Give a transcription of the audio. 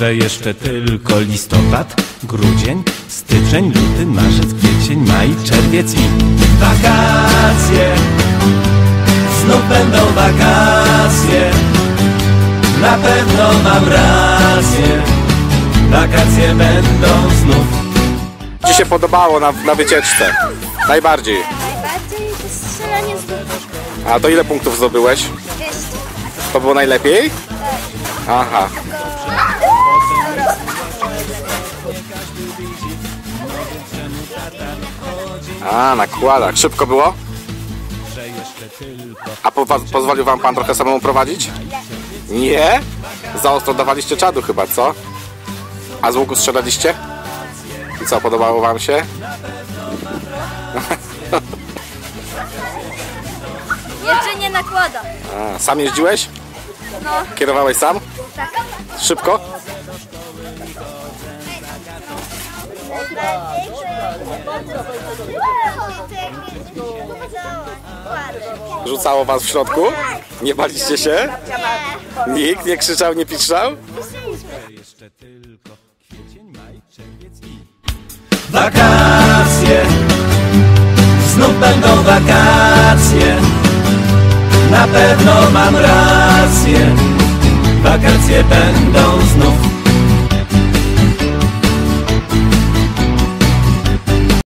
Że jeszcze tylko listopad, grudzień, styczeń, luty, marzec, kwiecień, maj, czerwiec i wakacje Znów będą wakacje na pewno mam rację Wakacje będą znów Ci się podobało na, na wycieczce? Najbardziej. Najbardziej to strzelanie z łuku. A to ile punktów zdobyłeś? 200. To było najlepiej? Aha. A, nakładak. Szybko było? A po, pozwolił wam pan trochę samemu prowadzić? Nie? Za ostro dawaliście czadu chyba, co? A z łuku strzelaliście? I co, podobało wam się? Jeszcze nie nakładam. A, sam jeździłeś? No, Kierowałeś sam? tak. Szybko? Rzucało was w środku? Nie baliście się? Nikt nie krzyczał, nie piszczał? Jeszcze tylko kwiecień, maj, czerwiec i Wakacje Znów będą wakacje Na pewno mam rację Wakacje będą znów